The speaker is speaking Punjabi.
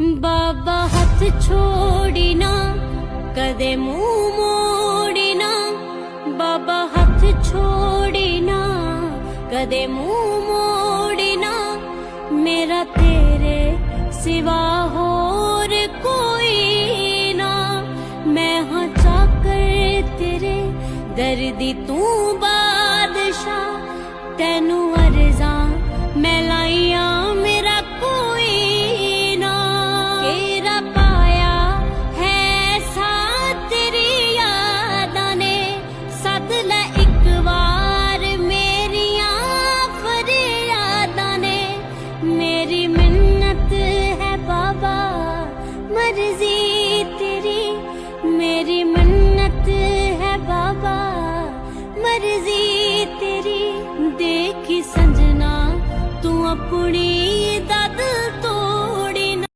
ਬਾਬਾ ਹੱਥ ਛੋੜਨਾ, ਕਦੇ ਮੂੰਹ ਮੋੜੀ ਨਾ ਬਾਬਾ ਹੱਥ ਛੋੜਨਾ, ਕਦੇ ਮੂੰਹ ਮੋੜਨਾ। ਮੇਰਾ ਤੇਰੇ ਸਿਵਾ ਹੋਰ ਕੋਈ ਨਾ। ਮੈਂ ਹਾਂ ਚਾਕਰ ਤੇਰੇ ਦਰਦੀ ਤੂੰ ਬਾਦਸ਼ਾਹ, ਤੈਨੂੰ me.